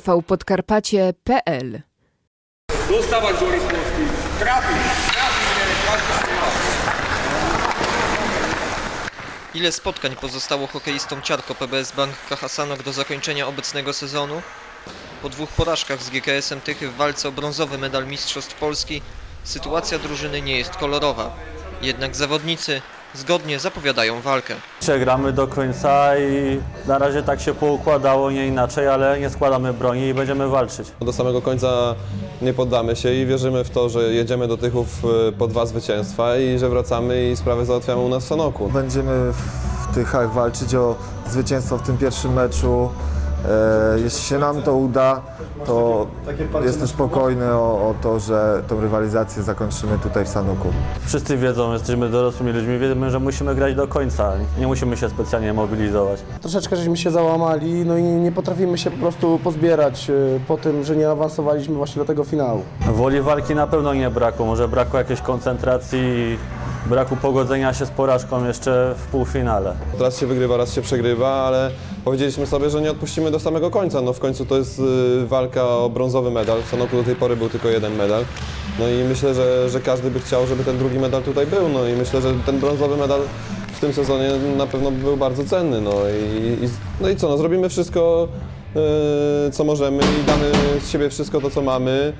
tvpodkarpacie.pl Dostawać do strzela. Ile spotkań pozostało hokeistom Ciarko PBS Bank Kahasanok do zakończenia obecnego sezonu? Po dwóch porażkach z GKS-em Tychy w walce o brązowy medal Mistrzostw Polski sytuacja drużyny nie jest kolorowa. Jednak zawodnicy zgodnie zapowiadają walkę. Dzisiaj gramy do końca i na razie tak się poukładało, nie inaczej, ale nie składamy broni i będziemy walczyć. Do samego końca nie poddamy się i wierzymy w to, że jedziemy do Tychów y, po dwa zwycięstwa i że wracamy i sprawę załatwiamy u nas w Sanoku. Będziemy w Tychach walczyć o zwycięstwo w tym pierwszym meczu. E, jeśli się nam to uda, to jestem spokojny o, o to, że tą rywalizację zakończymy tutaj w Sanuku. Wszyscy wiedzą, jesteśmy dorosłymi ludźmi, wiemy, że musimy grać do końca. Nie musimy się specjalnie mobilizować. Troszeczkę żeśmy się załamali, no i nie potrafimy się po prostu pozbierać y, po tym, że nie awansowaliśmy właśnie do tego finału. Woli walki na pewno nie brakło, może brakło jakiejś koncentracji i braku pogodzenia się z porażką jeszcze w półfinale. Raz się wygrywa, raz się przegrywa, ale powiedzieliśmy sobie, że nie odpuścimy do samego końca. No w końcu to jest y, walka o brązowy medal. W Sanoku do tej pory był tylko jeden medal. No i myślę, że, że każdy by chciał, żeby ten drugi medal tutaj był. No i myślę, że ten brązowy medal w tym sezonie na pewno był bardzo cenny. No i, i, no i co, no zrobimy wszystko, y, co możemy i damy z siebie wszystko to, co mamy,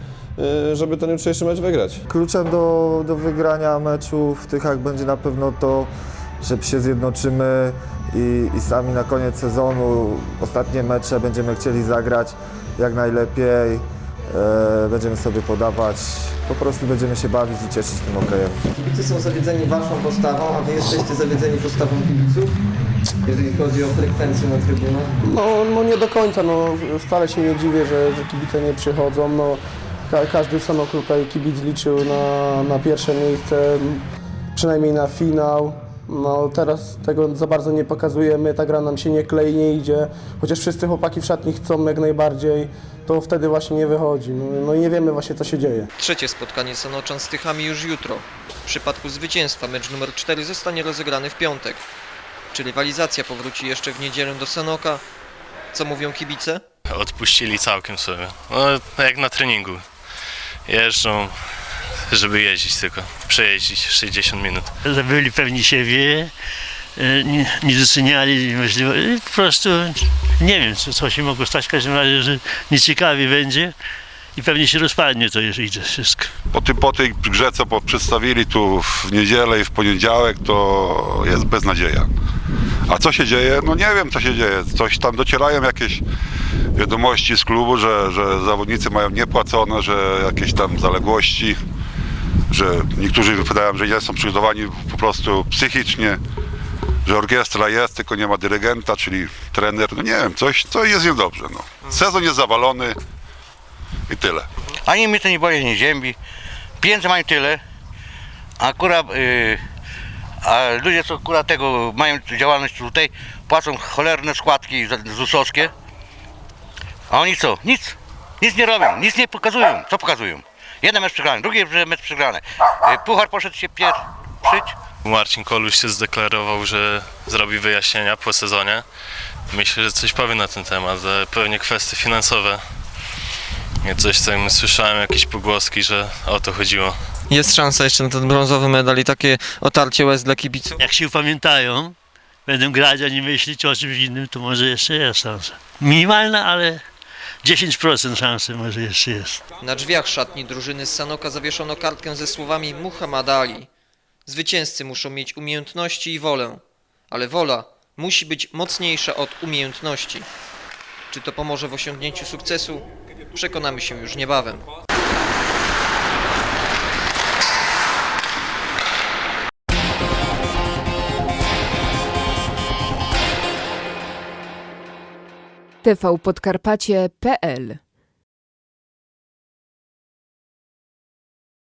y, żeby ten jutrzejszy mecz wygrać. Kluczem do, do wygrania meczu w Tychach będzie na pewno to, że się zjednoczymy i, i sami na koniec sezonu, ostatnie mecze będziemy chcieli zagrać jak najlepiej. E, będziemy sobie podawać, po prostu będziemy się bawić i cieszyć tym okrejem. Kibice są zawiedzeni waszą postawą, a wy jesteście zawiedzeni postawą kibiców, jeżeli chodzi o frekwencję na trybunach. No, no nie do końca, no wcale się nie dziwię, że, że kibice nie przychodzą. No, ka każdy w Sanoku tutaj kibic liczył na, na pierwsze miejsce, przynajmniej na finał. No teraz tego za bardzo nie pokazujemy, ta gra nam się nie klei, nie idzie. Chociaż wszyscy chłopaki w szatni chcą jak najbardziej, to wtedy właśnie nie wychodzi. No, no i nie wiemy właśnie co się dzieje. Trzecie spotkanie Sanoczan z Tychami już jutro. W przypadku zwycięstwa mecz numer 4 zostanie rozegrany w piątek. Czy rywalizacja powróci jeszcze w niedzielę do Sanoka? Co mówią kibice? odpuścili całkiem sobie. No, jak na treningu. Jeżdżą, żeby jeździć tylko. Przejeździć 60 minut. że byli pewni siebie, e, nie, nie doceniali możliwości. Po prostu nie wiem, co, co się mogło stać. W każdym razie, że nieciekawie będzie i pewnie się rozpadnie to, jeżeli idzie wszystko. Po, tym, po tej grze, co po- przedstawili tu w niedzielę i w poniedziałek, to jest beznadzieja. A co się dzieje? No nie wiem, co się dzieje. Coś tam docierają jakieś wiadomości z klubu, że, że zawodnicy mają niepłacone, że jakieś tam zaległości, że niektórzy wypowiadają, że nie są przygotowani po prostu psychicznie, że orkiestra jest, tylko nie ma dyrygenta, czyli trener. No nie wiem, coś, coś jest niedobrze. No. Sezon jest zawalony i tyle. Ani mnie to nie boli, nie ziębi. Pieniędzy mają tyle, akurat, y, a ludzie, co akurat tego mają działalność tutaj, płacą cholerne składki ZUS-owskie, a oni co? Nic. Nic nie robią, nic nie pokazują. Co pokazują? Jeden mecz przegrany, drugi mecz przegrany. Y, Puchar poszedł się pieprzyć. Marcin Koluś się zdeklarował, że zrobi wyjaśnienia po sezonie. Myślę, że coś powie na ten temat, że pewnie kwestie finansowe. Nie Coś tam słyszałem, jakieś pogłoski, że o to chodziło. Jest szansa jeszcze na ten brązowy medal i takie otarcie łez dla kibiców. Jak się upamiętają, będą grać, a nie myśleć o czymś innym, to może jeszcze jest szansa. Minimalna, ale 10% szansy może jeszcze jest. Na drzwiach szatni drużyny z Sanoka zawieszono kartkę ze słowami Muhammad Ali. Zwycięzcy muszą mieć umiejętności i wolę, ale wola musi być mocniejsza od umiejętności. Czy to pomoże w osiągnięciu sukcesu? Przekonamy się już niebawem. tvpodkarpacie.pl